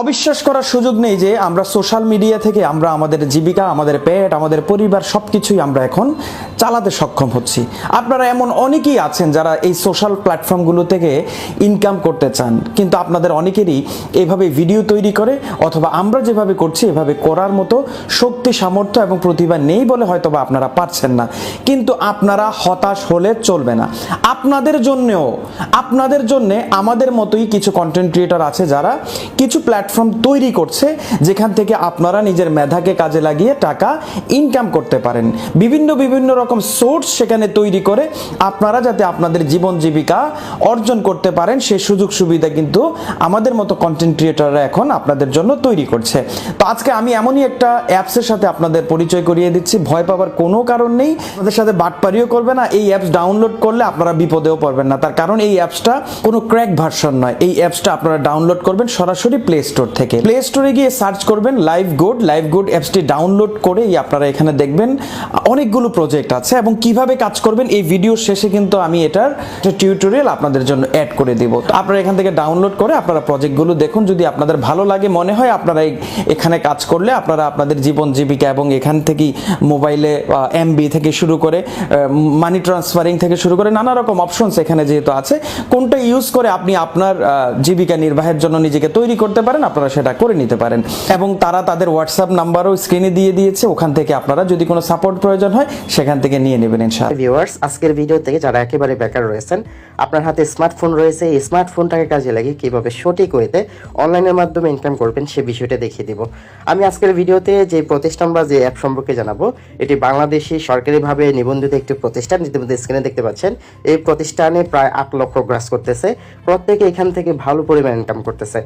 অবিশ্বাস করার সুযোগ নেই যে আমরা সোশ্যাল মিডিয়া থেকে আমরা আমাদের জীবিকা, আমাদের পেট, আমাদের পরিবার সব কিছুই আমরা এখন চালাতে সক্ষম হচ্ছি। আপনারা এমন অনেকেই আছেন যারা এই সোশ্যাল প্ল্যাটফর্মগুলো থেকে ইনকাম করতে চান। কিন্তু আপনাদের অনেকেরই এইভাবে ভিডিও তৈরি করে অথবা আমরা যেভাবে করছি, এভাবে করার মতো শক্তি, সামর্থ্য এবং প্রতিভা নেই বলে হয়তো বা আপনারা পারছেন না। কিন্তু আপনারা হতাশ হলে চলবে না। আপনাদের জন্যেও, আপনাদের জন্যে আমাদের মতোই কিছু কন্টেন্ট ক্রিয়েটর আছে যারা কিছু প্ল্যাটফর্ম তৈরি করছে, যেখান থেকে আপনারা নিজের মেধাকে কাজে লাগিয়ে টাকা ইনকাম করতে পারেন। বিভিন্ন বিভিন্ন রকম সোর্স সেখানে তৈরি করে আপনারা যাতে আপনাদের জীবন জীবিকা অর্জন করতে পারেন সেই সুযোগ সুবিধা কিন্তু আমাদের মতো কন্টেন্ট ক্রিয়েটররা এখন আপনাদের জন্য তৈরি করছে। তো আজকে আমি এমনই একটা অ্যাপসের সাথে আপনাদের পরিচয় করিয়ে দিচ্ছি, ভয় পাওয়ার কোনো কারণ নেই। আপনাদের সাথে বাটপারিও করবে না, এই অ্যাপস ডাউনলোড করলে আপনারা বিপদেও পড়বেন না। তার কারণ এই অ্যাপসটা কোনো ক্র্যাক ভার্সন নয়। এই অ্যাপসটা আপনারা ডাউনলোড করবেন সরাসরি প্লে স্টোর থেকে। প্লে স্টোরে গিয়ে সার্চ করবেন লাইভ গুড লাইভ গুড অ্যাপসটি ডাউনলোড করেই আপনারা এখানে দেখবেন অনেকগুলো প্রজেক্ট আছে এবং কীভাবে কাজ করবেন এই ভিডিও শেষে কিন্তু আমি এটার টিউটোরিয়াল আপনাদের জন্য অ্যাড করে দেব। তো আপনারা এখান থেকে ডাউনলোড করে আপনারা প্রজেক্টগুলো দেখুন। যদি আপনাদের ভালো লাগে, মনে হয় আপনারা এখানে কাজ করলে আপনারা আপনাদের জীবন জীবিকা এবং এখান থেকেই মোবাইলে এমবি থেকে শুরু করে মানি ট্রান্সফারিং থেকে শুরু করে নানা রকম অপশনস এখানে যেহেতু আছে, কোনটা ইউজ করে আপনি আপনার জীবিকা নির্বাহের জন্য নিজেকে তৈরি করতে পারেন আপনারা সেটা করে নিতে পারেন। এবং তারা তাদের হোয়াটসঅ্যাপ নাম্বারও স্ক্রিনে দিয়ে দিয়েছে। ওখান থেকে আপনারা যদি কোনো সাপোর্ট প্রয়োজন হয়, সেখান থেকে নিয়ে নেবেন ইনশাআল্লাহ। ভিউয়ার্স আজকের ভিডিও থেকে যারা একেবারে বেকার রয়েছেন, আপনার হাতে স্মার্টফোন রয়েছে, এই স্মার্টফোনটাকে কাজে লাগিয়ে কীভাবে সঠিক ওয়েতে অনলাইনের মাধ্যমে ইনকাম করবেন, সে বিষয়টা দেখিয়ে দিব। আমি আজকের ভিডিওতে যে প্রতিষ্ঠান বা যে অ্যাপ সম্পর্কে জানাব, এটি বাংলাদেশি সরকারিভাবে নিবন্ধিত একটি প্রতিষ্ঠান, ইতিমধ্যে স্ক্রিনে দেখতে পাচ্ছেন। এই প্রতিষ্ঠানে প্রায় আট লক্ষ গ্রাস করতেছে। প্রত্যেকে এখান থেকে ভালো পরিমাণ ইনকাম করতেছে।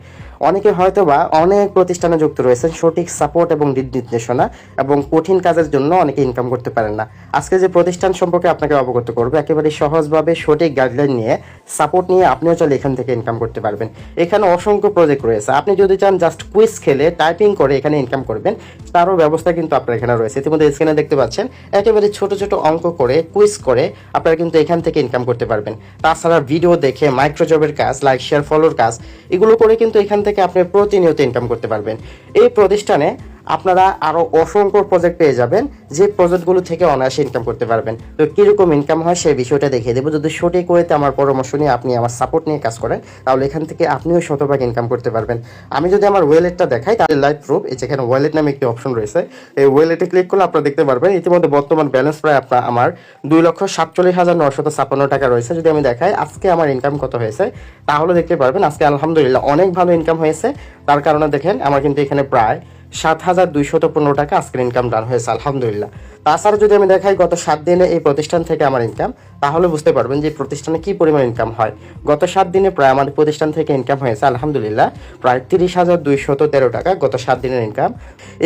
অনেকে হয়তো বা অনেক প্রতিষ্ঠানে যুক্ত রয়েছেন, সঠিক সাপোর্ট এবং দিক নির্দেশনা এবং কঠিন কাজের জন্য অনেকে ইনকাম করতে পারেন না। আজকে যে প্রতিষ্ঠান সম্পর্কে আপনাকে অবগত করব, একেবারে সহজভাবে সঠিক গাইডলাইন নিয়ে সাপোর্ট নিয়ে আপনিও চলে এখান থেকে ইনকাম করতে পারবেন। এখানে অসংখ্য প্রজেক্ট রয়েছে। আপনি যদি চান জাস্ট কুইজ খেলে টাইপিং করে এখানে ইনকাম করবেন, তারও ব্যবস্থা কিন্তু আপনার এখানে রয়েছে। ইতিমধ্যে স্ক্রিনে দেখতে পাচ্ছেন, একেবারে ছোট ছোট অঙ্ক করে কুইজ করে আপনারা কিন্তু এখান থেকে ইনকাম করতে পারবেন। তাছাড়া ভিডিও দেখে মাইক্রোজবের কাজ লাইক শেয়ার ফলোর কাজ, এগুলো করে কিন্তু এখান থেকে আপনি প্রতিনিয়ত ইনকাম করতে পারবেন। এই প্রতিষ্ঠানে আপনারা আরও অসংখ্য প্রজেক্ট পেয়ে যাবেন, যে প্রজেক্টগুলো থেকে অনায়াসে ইনকাম করতে পারবেন। তো কীরকম ইনকাম হয় সেই বিষয়টা দেখিয়ে দেবো। যদি সঠিক ওয়েতে আমার পরামর্শ নিয়ে আপনি আমার সাপোর্ট নিয়ে কাজ করেন, তাহলে এখান থেকে আপনিও শতভাগ ইনকাম করতে পারবেন। আমি যদি আমার ওয়েলেটটা দেখাই, তাহলে লাইভ প্রুফ যেখানে ওয়েলেট নামে একটি অপশন রয়েছে। এই ওয়েলেটে ক্লিক করলে আপনারা দেখতে পারবেন, ইতিমধ্যে বর্তমান ব্যালেন্স প্রায় আপনার আমার দুই লক্ষ সাতচল্লিশ হাজার নশত ছাপ্পান্ন টাকা রয়েছে। যদি আমি দেখাই, আজকে আমার ইনকাম কত হয়েছে, তাহলে দেখতে পারবেন, আজকে আলহামদুলিল্লাহ অনেক ভালো ইনকাম হয়েছে। তার কারণে দেখেন, আমার কিন্তু এখানে প্রায় সাত হাজার দুইশত পনেরো টাকা আজকের ইনকাম ডান হয়েছে, আলহামদুলিল্লাহ। তাছাড়া যদি আমি দেখাই গত সাত দিনে এই প্রতিষ্ঠান থেকে আমার ইনকাম তাহলে বুঝতে পারবেন যে প্রতিষ্ঠানে কি পরিমাণ ইনকাম হয়। গত সাত দিনে প্রায় আমাদের প্রতিষ্ঠান থেকে ইনকাম হয়েছে, আলহামদুলিল্লাহ, প্রায় তিরিশ হাজার দুইশত তেরো টাকা গত সাত দিনের ইনকাম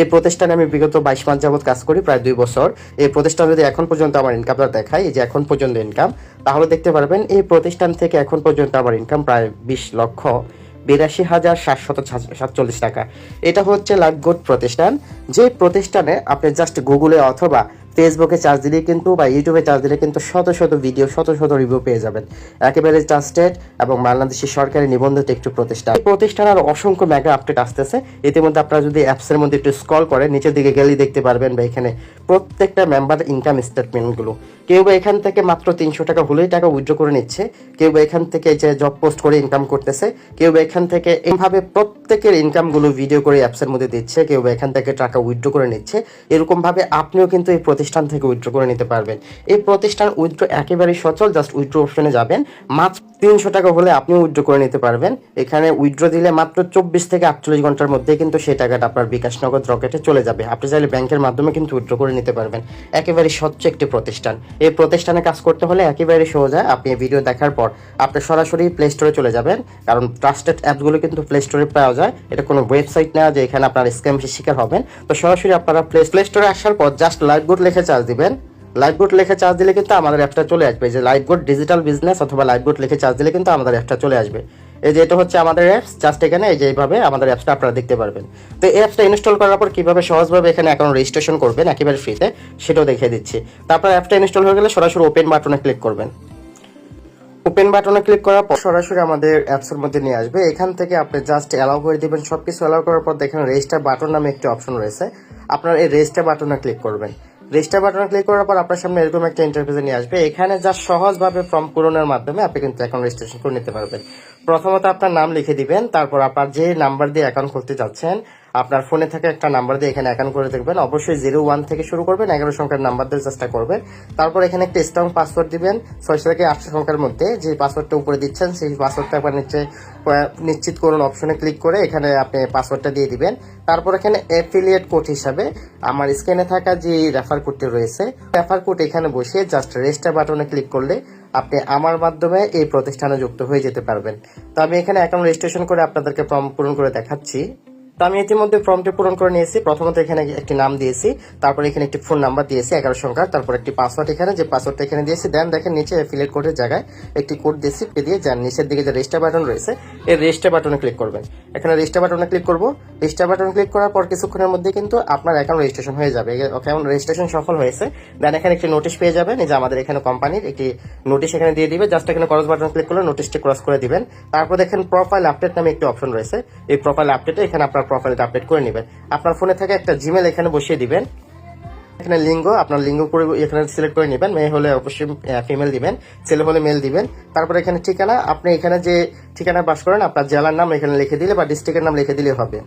এই প্রতিষ্ঠানে আমি বিগত বাইশ মাস যাবত কাজ করি, প্রায় দুই বছর। এই প্রতিষ্ঠান যদি এখন পর্যন্ত আমার ইনকামটা দেখাই যে এখন পর্যন্ত ইনকাম তাহলে দেখতে পারবেন এই প্রতিষ্ঠান থেকে এখন পর্যন্ত আমার ইনকাম প্রায় বিশ লক্ষ বিরাশি হাজার সাতশত সাতচল্লিশ টাকা। এটা হচ্ছে লাগগোট প্রতিষ্ঠান। যে প্রতিষ্ঠানে আপনি জাস্ট গুগলে অথবা ফেসবুকে চার্জ দিলে কিন্তু বা ইউটিউবে চার্জ দিলে কিন্তু শত শত ভিডিও শত শত রিভিউ পেয়ে যাবেন। একেবারে ট্রাস্টেড এবং বাংলাদেশের সরকারি নিবন্ধিত একটি প্রতিষ্ঠান। এই প্রতিষ্ঠানের অসংখ্য মেগা আপডেট আসতেছে। ইতিমধ্যে আপনারা যদি অ্যাপসের মধ্যে একটু স্ক্রল করেন, নিচের দিকে গেলেই দেখতে পারবেন বা এখানে প্রত্যেকটা মেম্বার ইনকাম স্টেটমেন্টগুলো কেউ বা এখান থেকে মাত্র তিনশো টাকা হলেই টাকা উইথড্র করে নিচ্ছে। কেউ বা এখান থেকে যে জব পোস্ট করে ইনকাম করতেছে। কেউ বা এখান থেকে এইভাবে প্রত্যেকের ইনকামগুলো ভিডিও করে অ্যাপসের মধ্যে দিচ্ছে। কেউ বা এখান থেকে টাকা উইথড্র করে নিচ্ছে। এরকম ভাবে আপনিও কিন্তু এই প্রতিষ্ঠান থেকে উইথড্র করে নিতে পারবেন। এই প্রতিষ্ঠান উইথড্র একেবারেই সচল জাস্ট উইথড্র অপশনে যাবেন। মাত্র তিনশো টাকা হলে আপনিও উইথড্র করে নিতে পারবেন। এখানে উইথড্র দিলে মাত্র চব্বিশ থেকে আটচল্লিশ ঘণ্টার মধ্যে কিন্তু সেই টাকাটা আপনার বিকাশ নগদ রকেটে চলে যাবে। আপনি চাইলে ব্যাংকের মাধ্যমে কিন্তু উইথড্র করে নিতে পারবেন। একেবারে স্বচ্ছ একটি প্রতিষ্ঠান। এই প্রতিষ্ঠানে কাজ করতে হলে একেবারে হয়। আপনি ভিডিও দেখার পর আপনি সরাসরি প্লে স্টোরে চলে যাবেন। কারণ ট্রাস্টেড অ্যাপসগুলো কিন্তু প্লে স্টোরে পাওয়া যায়। এটা কোনো ওয়েবসাইট না যে এখানে আপনার স্ক্যাম শিকার হবেন। তো সরাসরি আপনারা প্লে প্লে স্টোরে আসার পর জাস্ট লাইভ গুড লিখে চার্জ দিবেন। গুড লিখে চার্জ দিলে কিন্তু আমাদের অ্যাপটা চলে আসবে। যে গুড ডিজিটাল বিজনেস অথবা লাইভ গুড লিখে চার্জ দিলে কিন্তু আমাদের অ্যাপটা চলে আসবে। এই যে এটা হচ্ছে আমাদের অ্যাপস জাস্ট এখানে এই যে এইভাবে আমাদের অ্যাপসটা আপনারা দেখতে পারবেন। তো এই অ্যাপসটা ইনস্টল করার পর কীভাবে সহজভাবে এখানে অ্যাকাউন্ট রেজিস্ট্রেশন করবেন, একেবারে ফ্রিতে সেটাও দেখিয়ে দিচ্ছি। তারপর অ্যাপটা ইনস্টল হয়ে গেলে সরাসরি ওপেন বাটনে ক্লিক করবেন। ওপেন বাটনে ক্লিক করার পর সরাসরি আমাদের অ্যাপসের মধ্যে নিয়ে আসবে। এখান থেকে আপনি জাস্ট অ্যালাউ করে দিবেন। সবকিছু অ্যালাউ করার পর দেখেন রেজিস্টার বাটন নামে একটি অপশন রয়েছে। আপনার এই রেজিস্টার বাটনে ক্লিক করবেন। রেজিস্টার বাটন ক্লিক করার পর আপনার সামনে এরকম একটা ইন্টারফেসে নিয়ে আসবে। এখানে যা সহজভাবে ফর্ম পূরণের মাধ্যমে আপনি কিন্তু এখন রেজিস্ট্রেশন করে নিতে পারবেন। প্রথমত আপনার নাম লিখে দিবেন, তারপর আপনার যে নাম্বার দিয়ে অ্যাকাউন্ট খুলতে যাচ্ছেন, আপনার ফোনে থেকে একটা নাম্বার দিয়ে এখানে অ্যাকাউন্ট করে দেখবেন। অবশ্যই জিরো ওয়ান থেকে শুরু করবেন, এগারো সংখ্যার নাম্বার দিয়ে চেষ্টা করবেন। তারপর এখানে একটা স্ট্রং পাসওয়ার্ড দিবেন ছয়শো থেকে আটশো সংখ্যার মধ্যে যে পাসওয়ার্ডটা উপরে দিচ্ছেন, সেই পাসওয়ার্ডটা আপনার নিচে নিশ্চিত করুন অপশনে ক্লিক করে এখানে আপনি পাসওয়ার্ডটা দিয়ে দিবেন। তারপর এখানে অ্যাফিলিয়েট কোড হিসাবে আমার স্ক্রিনে থাকা যে রেফার কোডটি রয়েছে রেফার কোড এখানে বসিয়ে জাস্ট রেজিস্টার বাটনে ক্লিক করলে আপনি আমার মাধ্যমে এই প্রতিষ্ঠানে যুক্ত হয়ে যেতে পারবেন। তো আমি এখানে অ্যাকাউন্ট রেজিস্ট্রেশন করে আপনাদেরকে ফর্ম পূরণ করে দেখাচ্ছি। তো আমি ইতিমধ্যে ফর্মটি পূরণ করে নিয়েছি। প্রথমত এখানে একটি নাম দিয়েছি, তারপর এখানে একটি ফোন নাম্বার দিয়েছি, এগারো সংখ্যার, তারপর একটি পাসওয়ার্ড এখানে, যে পাসওয়ার্ডটা এখানে দিয়েছি দেন দেখেন নিচে অ্যাফিলেট কোডের জায়গায় একটি কোড দিয়েছি দিয়ে যান, নিচের দিকে যে রেজিস্টার বাটন রয়েছে, এই রেজিস্টার বাটনে ক্লিক করবেন। এখানে রেজিস্টার বাটনে ক্লিক করব। রেজিস্টার বাটনে ক্লিক করার পর কিছুক্ষণের মধ্যে কিন্তু আপনার অ্যাকাউন্ট রেজিস্ট্রেশন হয়ে যাবে। অ্যাকাউন্ট রেজিস্ট্রেশন সফল হয়েছে। দেন এখানে একটি নোটিশ পেয়ে যাবেন যে আমাদের এখানে কোম্পানির একটি নোটিশ এখানে দিয়ে দিবে। জাস্ট এখানে ক্রস বাটন ক্লিক করলে নোটিশটি ক্রস করে দিবেন। তারপর দেখেন প্রোফাইল আপডেট নামে একটি অপশন রয়েছে। এই প্রোফাইল আপডেটে এখানে আপনার প্রোফাইলটা আপডেট করে নেবেন। আপনার ফোনে থেকে একটা জিমেল এখানে বসিয়ে দিবেন। এখানে লিঙ্গ, আপনার লিঙ্গ করে এখানে সিলেক্ট করে নেবেন। মেয়ে হলে অবশ্যই ফিমেল দিবেন। ছেলে হলে মেল দিবেন। তারপরে এখানে ঠিকানা, আপনি এখানে যে ঠিকানা বাস করেন, আপনার জেলার নাম এখানে লিখে দিলে বা ডিস্ট্রিক্টের নাম লিখে দিলে হবে।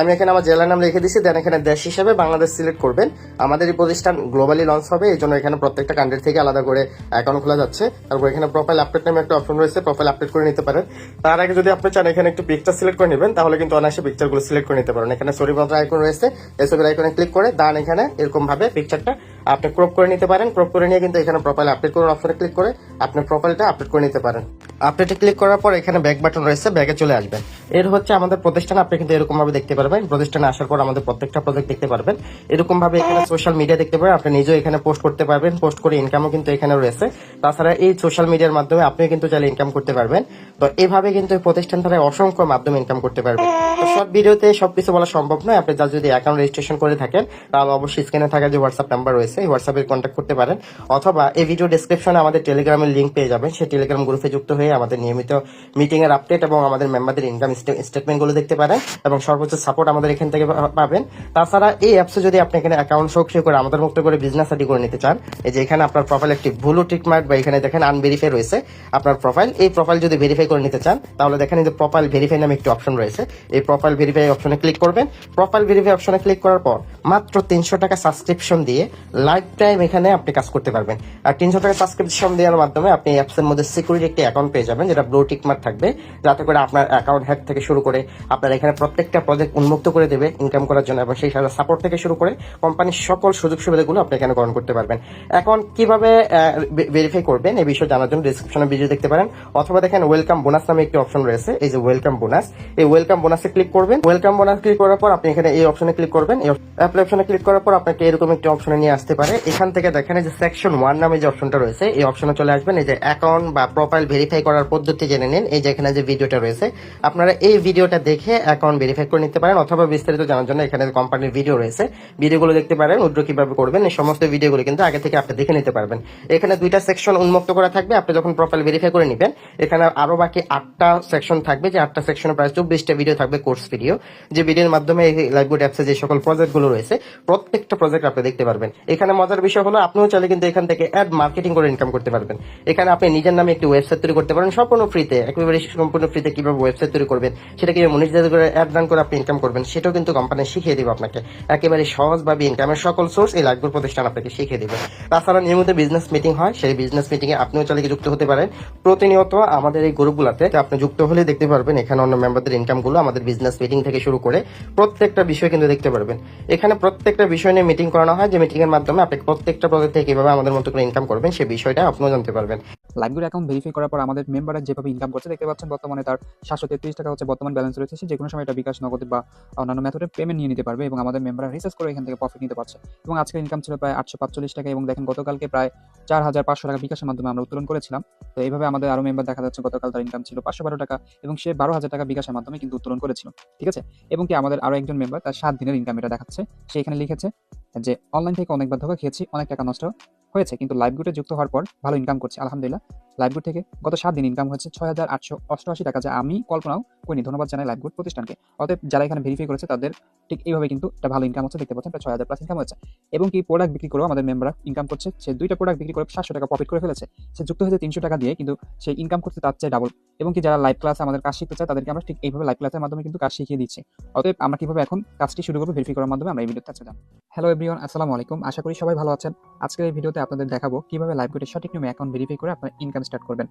আমি এখানে আমার জেলার নাম লিখে দিচ্ছি দেন এখানে দেশ হিসেবে বাংলাদেশ সিলেক্ট করবেন। আমাদের এই প্রতিষ্ঠান গ্লোবালি লঞ্চ হবে, এই জন্য এখানে প্রত্যেকটা কান্ট্রি থেকে আলাদা করে অ্যাকাউন্ট খোলা যাচ্ছে। তারপর এখানে প্রোফাইল আপডেট নামে একটা অপশন রয়েছে প্রোফাইল আপডেট করে নিতে পারেন। তার আগে যদি আপনি চান এখানে একটু পিকচার সিলেক্ট করে নেবেন, তাহলে কিন্তু অনায়াসে পিকচারগুলো সিলেক্ট করে নিতে পারেন। এখানে ছবি মতো আইকন রয়েছে, এই আইকনে ক্লিক করে দান এখানে এরকম ভাবে পিকচারটা আপনি ক্রপ করে নিতে পারেন। ক্রপ করে নিয়ে কিন্তু এখানে প্রোফাইল আপডেট করুন অপশনে ক্লিক করে আপনার প্রোফাইলটা আপডেট করে নিতে পারেন। আপডেটে ক্লিক করার পর এখানে ব্যাক বাটন রয়েছে ব্যাগে চলে আসবেন। এর হচ্ছে আমাদের প্রতিষ্ঠান, আপনি কিন্তু এরকম ভাবে দেখতে পারবেন। প্রতিষ্ঠানে আসার পর আমাদের প্রত্যেকটা প্রজেক্ট দেখতে পারবেন। এরকম ভাবে এখানে সোশ্যাল মিডিয়া দেখতে পারবেন আপনি নিজেও এখানে পোস্ট করতে পারবেন। পোস্ট করে ইনকামও কিন্তু এখানে রয়েছে। তাছাড়া এই সোশ্যাল মিডিয়ার মাধ্যমে আপনিও কিন্তু চাইলে ইনকাম করতে পারবেন। তো এভাবে কিন্তু প্রতিষ্ঠান দ্বারা অসংখ্য মাধ্যমে ইনকাম করতে পারবেন। তো সব ভিডিওতে সবকিছু বলা সম্ভব নয়। আপনি যা যদি অ্যাকাউন্ট রেজিস্ট্রেশন করে থাকেন, তাহলে অবশ্যই স্ক্রিনে থাকা যে হোয়াটসঅ্যাপ নাম্বার রয়েছে, এই হোয়াটসঅ্যাপে কন্ট্যাক্ট করতে পারেন। অথবা এই ভিডিও ডেসক্রিপশনে আমাদের টেলিগ্রামের লিঙ্ক পেয়ে যাবেন। সেই টেলিগ্রাম গ্রুপে যুক্ত হয়ে আমাদের নিয়মিত মিটিং এর আপডেট এবং আমাদের মেম্বারদের ইনকাম স্টেটমেন্টগুলো দেখতে পারেন এবং সর্বোচ্চ সাপোর্ট আমাদের এখান থেকে পাবেন। তাছাড়া এই অ্যাপসে যদি আপনি এখানে অ্যাকাউন্ট সক্রিয় করে, আমাদের মুক্ত করে বিজনেস আইডি করে নিতে চান, এই যে এখানে আপনার প্রোফাইল একটি ভুলু টিক মার্ক বা এখানে দেখেন আনভেরিফাই রয়েছে, আপনার প্রোফাইল এই প্রোফাইল যদি ভেরিফাই করে নিতে চান, তাহলে দেখেন এই যে প্রোফাইল ভেরিফাই নামে একটি অপশন রয়েছে। এই প্রোফাইল ভেরিফাই অপশনে ক্লিক করবেন। প্রোফাইল ভেরিফাই অপশনে ক্লিক করার পর মাত্র তিনশো টাকা সাবস্ক্রিপশন দিয়ে লাইফ টাইম এখানে আপনি কাজ করতে পারবেন। আর তিনশো টাকা সাবস্ক্রিপশন দেওয়ার মাধ্যমে আপনি অ্যাপস এর মধ্যে সিকিউরিটি একটি অ্যাকাউন্ট পেয়ে যাবেন, যেটা ব্লু টিক মার্ক থাকবে। যাতে করে আপনার অ্যাকাউন্ট হ্যাক থেকে শুরু করে আপনার এখানে প্রত্যেকটা প্রজেক্ট উন্মুক্ত করে দেবে ইনকাম করার জন্য এবং সেই সাথে সাপোর্ট থেকে শুরু করে কোম্পানির সকল সুযোগ সুবিধাগুলো আপনি এখানে গ্রহণ করতে পারবেন। এখন কীভাবে ভেরিফাই করবেন এই বিষয়ে জানার জন্য ডিসক্রিপশনে ভিডিও দেখতে পারেন। অথবা দেখেন ওয়েলকাম বোনাস নামে একটি অপশন রয়েছে, এই যে ওয়েলকাম বোনাস এই ওয়েলকাম বোনাসে ক্লিক করবেন। ওয়েলকাম বোনাস ক্লিক করার পর আপনি এখানে এই অপশনে ক্লিক করবেন। এই অ্যাপ্লাই অপশনে ক্লিক করার পর আপনাকে এরকম একটি অপশনে নিয়ে আসতে পারে। এখান থেকে দেখেন যে সেকশন ওয়ান নামে যে অপশনটা রয়েছে, এই অপশনে চলে আসবেন। এই যে অ্যাকাউন্ট বা প্রোফাইল ভেরিফাই করার পদ্ধতি জেনে নিন। এই যে এখানে যে ভিডিওটা রয়েছে, আপনারা এই ভিডিওটা দেখে অ্যাকাউন্ট ভেরিফাই করে নিতে পারেন অথবা বিস্তারিত জানার জন্য এখানে কোম্পানির ভিডিও রয়েছে ভিডিওগুলো দেখতে পারেন উইথড্র কীভাবে করবেন, এই সমস্ত ভিডিওগুলো কিন্তু আগে থেকে আপনি দেখে নিতে পারবেন। এখানে দুইটা সেকশন উন্মুক্ত করা থাকবে। আপনি যখন প্রোফাইল ভেরিফাই করে নেবেন, এখানে আরও বাকি আটটা সেকশন থাকবে। যে আটটা সেকশনে প্রায় চব্বিশটা ভিডিও থাকবে কোর্স ভিডিও যে ভিডিওর মাধ্যমে এই লাইভগুড অ্যাপসে যে সকল প্রজেক্টগুলো রয়েছে, প্রত্যেকটা প্রজেক্ট আপনি দেখতে পারবেন। এখানে মজার বিষয় হলো, আপনিও চাইলে কিন্তু এখান থেকে অ্যাড মার্কেটিং করে ইনকাম করতে পারবেন। এখানে আপনি নিজের নামে একটি ওয়েবসাইট তৈরি করতে পারেন, সম্পূর্ণ ফ্রিতে একেবারে সম্পূর্ণ ফ্রিতে কীভাবে ওয়েবসাইট তৈরি করবেন সেটা কীভাবে মনিটাইজ করে অ্যাড রান করে আপনি ইনকাম করবেন, সেটাও কিন্তু কোম্পানি শিখিয়ে দেবে আপনাকে। একেবারে সহজভাবে ইনকামের সকল সোর্স এই লাইভগুড প্রতিষ্ঠান আপনাকে শিখিয়ে দিবে। তাছাড়া নিয়মিত বিজনেস মিটিং হয়, সেই বিজনেস মিটিং এ আপনিও চাইলে যুক্ত হতে পারেন। প্রতিনিয়ত আমাদের এই গ্রুপগুলোতে আপনি যুক্ত হলে দেখতে পারবেন, এখানে অন্য মেম্বারদের ইনকামগুলো আমাদের বিজনেস মিটিং থেকে শুরু করে প্রত্যেকটা বিষয় কিন্তু দেখতে পারবেন। এখানে প্রত্যেকটা বিষয় নিয়ে মিটিং করানো হয়, যে মিটিং এর মাধ্যমে আপনি প্রত্যেকটা প্রজেক্ট থেকে কীভাবে আমাদের মতো করে ইনকাম করবেন সেই বিষয়টা আপনিও জানতে পারবেন। লাইভগুলো অ্যাকাউন্ট ভেরিফাই করার পর আমাদের মেম্বাররা যেভাবে ইনকাম করছে, দেখতে পাচ্ছেন বর্তমানে তার সাতশো তেত্রিশ টাকা হচ্ছে বর্তমান ব্যালেন্স রয়েছে। সে যে কোনো সময় এটা বিকাশ, নগদ বা অন্যান্য মেথডে পেমেন্ট নিয়ে নিতে পারবে এবং আমাদের মেম্বাররা রিসার্চ করে এখান থেকে প্রফিট নিতে পারছে। এবং আজকের ইনকাম ছিল প্রায় আটশো পাঁচচল্লিশ টাকা এবং দেখেন গতকালকে প্রায় চার হাজার পাঁচশো টাকা বিকাশের মাধ্যমে আমরা উত্তোলন করেছিলাম। তো এইভাবে আমাদের আরও মেম্বার দেখা যাচ্ছে গতকাল তার ইনকাম ছিল পাঁচশো বারো টাকা এবং সে বারো হাজার টাকা বিকাশের মাধ্যমে কিন্তু উত্তোলন করেছিল। ঠিক আছে? এবং কি আমাদের আরও একজন মেম্বার তার সাত দিনের ইনকাম এটা দেখাচ্ছে। সে এখানে লিখেছে যে অনলাইন থেকে অনেকবার ধোকা খেয়েছি, অনেক টাকা নষ্ট হয়েছে, কিন্তু লাইভ গ্রুপে যুক্ত হওয়ার পর ভালো ইনকাম করছি, আলহামদুলিল্লাহ। লাইভগুড থেকে গত সাত দিন ইনকাম হয়েছে ছয় হাজার আটশো অষ্টআশি টাকা, যা আমি কল্পনাও করিনি। ধন্যবাদ জানাই লাইভগুড প্রতিষ্ঠানকে। অতএব যারা এখানে ভেরিফাই করেছে, তাদের ঠিক এইভাবে কিন্তু একটা ভালো ইনকাম হচ্ছে। দেখতে পাচ্ছেন, প্রায় ছয় হাজার প্লাস ইনকাম হচ্ছে এবং কি প্রোডাক্ট বিক্রি করেও আমাদের মেম্বাররা ইনকাম করছে। সে দুইটা প্রোডাক্ট বিক্রি করে সাতশো টাকা প্রফিট করে ফেলেছে। সে যুক্ত হয়েছে তিনশো টাকা দিয়ে, কিন্তু সে ইনকাম করতে চেয়ে ডাবল এবং কি যারা লাইভ ক্লাস আমাদের কাজ শিখতে চায়, তাদেরকে আমরা ঠিক এইভাবে লাইভ ক্লাসের মাধ্যমে কিন্তু কাজ শিখিয়ে দিচ্ছি। অতএব আমরা কীভাবে এখন কাজটি শুরু করব ভেরিফাই করার মাধ্যমে আমরা এই ভিডিওতে আজকে জানব হ্যালো এভরিওয়ান আসসালামু আলাইকুম। আশা করি সবাই ভালো আছেন। আজকের এই ভিডিওতে আপনাদের দেখাবো কীভাবে লাইভ গুটের সঠিক নিয়মে অ্যাকাউন্ট ভেরিফাই করে আপনার ইনকাম স্টার্ট করবেন।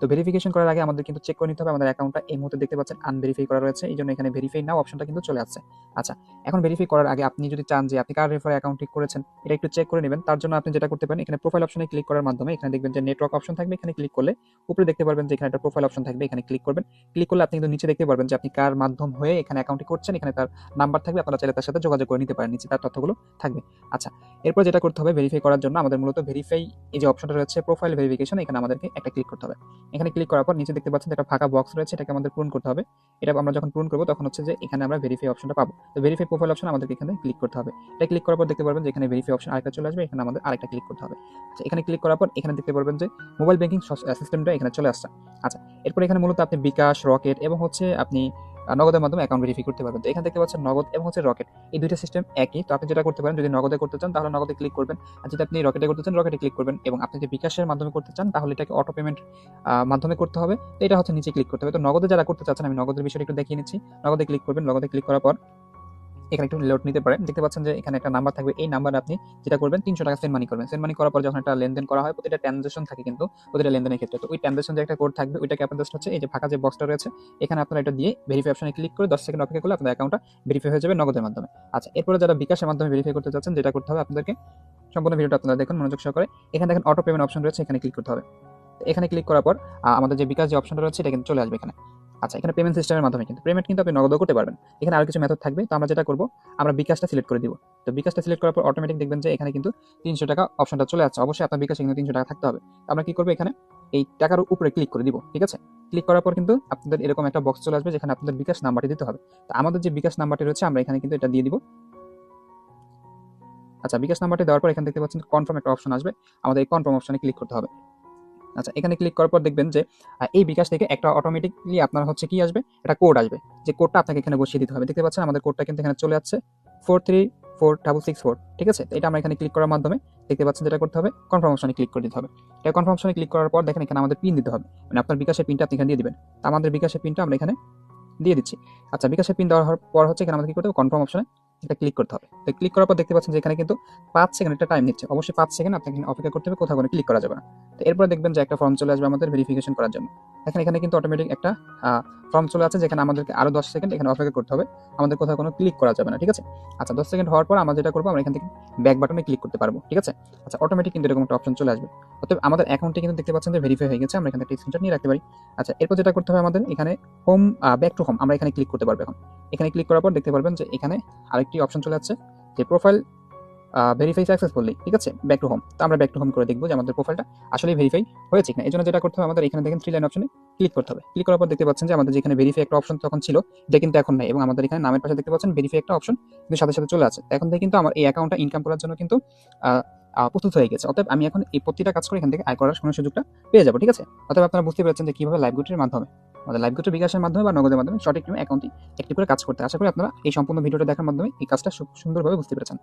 তো ভেরিফিকেশন করার আগে আমাদের কিন্তু চেক করে নিতে হবে। আমাদের অ্যাকাউন্টটা এই মুহূর্তে দেখতে পাচ্ছেন আনভেরিফাই করা রয়েছে। এই জন্য এখানে ভেরিফাই নাও অপশনটা কিন্তু চলে আসছে। আচ্ছা এখন ভেরিফাই করার আগে আপনি যদি চান যে আপনি কার রেফার অ্যাকাউন্ট ঠিক করেছেন, এটা একটু চেক করে নেবেন। তার জন্য আপনি যেটা করতে পারেন, এখানে প্রোফাইল অপশনে ক্লিক করার মাধ্যমে এখানে দেখবেন যে নেটওয়ার্ক অপশন থাকবে। এখানে ক্লিক করলে উপরে দেখতে পারবেন যে এখানে একটা প্রোফাইল অপশন থাকবে। এখানে ক্লিক করবেন। ক্লিক করলে আপনি কিন্তু নিচে দেখতে পারবেন যে আপনি কার মাধ্যম হয়ে এখানে অ্যাকাউন্টটি করছেন। এখানে তার নাম্বার থাকবে। আপনারা চাইলে তার সাথে যোগাযোগ করে নিতে পারেন। নিচে তার তথ্যগুলো থাকবে। আচ্ছা এরপর যেটা করতে হবে ভেরিফাই করার জন্য আমাদের মূলত ভেরিফাই এই যে অপশনটা রয়েছে প্রোফাইল ভেরিফিকেশন এখানে আমাদেরকে একটা ক্লিক করতে হবে। এখানে ক্লিক করার পর নিচে দেখতে পাচ্ছেন একটা ফাঁকা বক্স রয়েছে, এটাকে আমাদের পূরণ করতে হবে। এটা আমরা যখন পূরণ করব তখন হচ্ছে যে এখানে আমরা ভেরিফাই অপশনটা পাবো। তো ভেরিফাই প্রোফাইল অপশন আমাদেরকে এখানে ক্লিক করতে হবে। এটা ক্লিক করার পর দেখতে পারবেন যে এখানে ভেরিফাই অপশন আরেকটা চলে আসবে, এখানে আমাদের আরেকটা ক্লিক করতে হবে। আচ্ছা এখানে ক্লিক করার পর এখানে দেখতে পারবেন যে মোবাইল ব্যাংকিং সিস্টেমটা এখানে চলে আসছে। আচ্ছা এরপর এখানে মূলত আপনি বিকাশ রকেট এবং হচ্ছে আপনি নগদের মাধ্যমে অ্যাকাউন্ট ভেরিফাই করতে পারবেন। তো এখানে দেখতে পাচ্ছেন নগদ এবং হচ্ছে রকেট এই দুইটা সিস্টেম একই। তো আপনি যেটা করতে পারেন, যদি নগদে করতে চান, তাহলে নগদে ক্লিক করবেন। আর যদি আপনি রকেটে করতে চান রকেটে ক্লিক করবেন এবং আপনি যদি বিকাশের মাধ্যমে করতে চান, তাহলে এটাকে অটো পেমেন্ট মাধ্যমে করতে হবে। তো এটা হচ্ছে নিচে ক্লিক করতে হবে। তো নগদে যারা করতে চাচ্ছেন, আমি নগদের বিষয়টা একটু দেখিয়ে নিচ্ছি। নগদে ক্লিক করবেন। নগদে ক্লিক করার পর এখানে একটু লোড নিতে পারেন। দেখতে পাচ্ছেন যে এখানে একটা নাম্বার থাকবে। এই নাম্বারে আপনি যেটা করবেন, তিনশো টাকা সেন্ড মানি করবেন। সেন্ড মানি করার পর যখন একটা লেনদেন করা হয়, প্রতিটা ট্রানজেকশন থাকে কিন্তু প্রতিটা লেনদেনের ক্ষেত্রে। তো ওই ট্রানজেকশন যে একটা কোড থাকবে, ওইটাকে আপনার জাস্ট হচ্ছে এই যে ফাঁকা যে বক্সটা রয়েছে, এখানে আপনারা এটা দিয়ে ভেরিফাই অপশনে ক্লিক করে দশ সেকেন্ড অপেক্ষা করলে আপনার অ্যাকাউন্টটা ভেরিফাই হয়ে যাবে নগদের মাধ্যমে। আচ্ছা এরপরে যারা বিকাশের মাধ্যমে ভেরিফাই করতে চাচ্ছেন, যেটা করতে হবে আপনাদেরকে, সম্পূর্ণ ভিডিওটা আপনারা দেখুন, মনোযোগ সহকারে। এখানে দেখেন অটো পেমেন্ট অপশন রয়েছে, এখানে ক্লিক করতে হবে। এখানে ক্লিক করার পর আমাদের যে বিকাশ যে অপশনটা রয়েছে, এটা কিন্তু চলে আসবে এখানে। আচ্ছা এখানে পেমেন্ট সিস্টেমের মাধ্যমে কিন্তু পেমেন্ট কিন্তু আপনি নগদও করতে পারবেন। এখানে আরও কিছু মেথড থাকবে, তো আমরা যেটা করব, আমরা বিকাশটা সিলেক্ট করে দিব। তো বিকাশটা সিলেক্ট করার পর অটোমেটিক দেখবেন যে এখানে কিন্তু তিনশো টাকা অপশনটা চলে আসছে অবশ্যই আপনার বিকাশে কিন্তু তিনশো টাকা থাকতে হবে। আমরা কি করব এখানে? এই টাকার উপরে ক্লিক করে দিব, ঠিক আছে? ক্লিক করার পর কিন্তু আপনাদের এরকম একটা বক্স চলে আসবে যেখানে আপনাদের বিকাশ নাম্বারটি দিতে হবে। তো আমাদের যে বিকাশ নাম্বারটি রয়েছে, আমরা এখানে কিন্তু এটা দিয়ে দিব। আচ্ছা বিকাশ নাম্বারটি দেওয়ার পর এখানে দেখতে পাচ্ছেন কনফার্ম একটা অপশন আসবে। আমাদের এই কনফার্ম অপশনে ক্লিক করতে হবে। আচ্ছা এখানে ক্লিক করার পর দেখবেন যে এই বিকাশ থেকে একটা অটোমেটিকলি আপনার হচ্ছে কি আসবে? একটা কোড আসবে। যে কোডটা আপনাকে এখানে বসিয়ে দিতে হবে। দেখতে পাচ্ছেন আমাদের কোডটা কিন্তু এখানে চলে যাচ্ছে four three four double six four ঠিক আছে? এটা আমরা এখানে ক্লিক করার মাধ্যমে দেখতে পাচ্ছেন যেটা করতে হবে। কনফার্ম অপশনে ক্লিক করে দিতে হবে। এটা কনফার্ম অপশনে ক্লিক করার পর দেখেন এখানে আমাদের পিন দিতে হবে। মানে আপনার বিকাশের পিনটা আপনি এখানে দিয়ে দিবেন। আমাদের বিকাশের পিনটা আমরা এখানে দিয়ে দিচ্ছি। আচ্ছা বিকাশের পিন দেওয়ার পর হচ্ছে এখানে আমাদের কি করতে হবে? কনফার্ম অপশনে এটা ক্লিক করতে হবে। তো ক্লিক করার পর দেখতে পাচ্ছেন যে এখানে কিন্তু পাঁচ সেকেন্ড একটা টাইম নিচ্ছে। অবশ্যই পাঁচ সেকেন্ড আপনাকে এখানে অপেক্ষা করতে হবে, কোথাও কোনো ক্লিক করা যাবে না। তো এরপর দেখবেন যে একটা ফর্ম চলে আসবে আমাদের ভেরিফিকেশন করার জন্য। দেখেন এখানে কিন্তু অটোমেটিক একটা ফর্ম চলে আছে যেখানে আমাদেরকে আরও দশ সেকেন্ড এখানে অপেক্ষা করতে হবে। আমাদের কোথাও কোনো ক্লিক করা যাবে না, ঠিক আছে? আচ্ছা দশ সেকেন্ড হওয়ার পর আমরা যেটা করব, আমরা এখান থেকে ব্যাক বাটনে ক্লিক করতে পারব, ঠিক আছে? আচ্ছা অটোমেটিক কিন্তু এরকম একটা অপশন চলে আসবে। অতএব আমাদের অ্যাকাউন্টে কিন্তু দেখতে পাচ্ছেন যে ভেরিফাই হয়ে গেছে, আমরা এখানে একটা স্ক্রিনশট নিয়ে রাখতে পারি। আচ্ছা এরপর যেটা করতে হবে আমাদের, এখানে হোম ব্যাক টু হোম আমরা এখানে ক্লিক করতে পারব এখন। এখানে ক্লিক করার পর দেখতে পারবেন যে এখানে আরেকটি অপশন চলে যাচ্ছে যে প্রোফাইল ভেরিফাই সাকসেসফুলি ঠিক আছে? ব্যাক টু হোম তো আমরা ব্যাক টু হোম করে দেখব যে আমাদের প্রোফাইলটা আসলে ভেরিফাই হয়েছে কিনা। এই জন্য যেটা করতে হবে আমাদের এখানে দেখেন থ্রি লাইন অপশনে ক্লিক করতে হবে। ক্লিক করার পর দেখতে পাচ্ছেন যে আমাদের যেখানে ভেরিফাই একটা অপশন তখন ছিল, এটা কিন্তু এখন নাই এবং আমাদের এখানে নামের পাশে দেখতে পাচ্ছেন ভেরিফাই একটা অপশন কিন্তু সাথে সাথে চলে আছে এখন থেকে কিন্তু আমার এই অ্যাকাউন্টটা ইনকাম করার জন্য কিন্তু প্রস্তুত হয়ে গেছে। অতএব আমি এখন এই প্রতিটা কাজ করে এখান থেকে আয় করার কোনো সুযোগটা পেয়ে যাব, ঠিক আছে? অতএব আপনারা বুঝতে পেরেছেন যে কীভাবে লাইভ গুটের মাধ্যমে আমাদের লাইভ গুটের বিকাশের মাধ্যমে বা নগদের মাধ্যমে সঠিক নিয়মে অ্যাকাউন্টটি একটি করে কাজ করতে আশা করি আপনারা এই সম্পূর্ণ ভিডিওটা দেখার মাধ্যমে এই কাজটা সুন্দরভাবে বুঝতে পেরেছেন।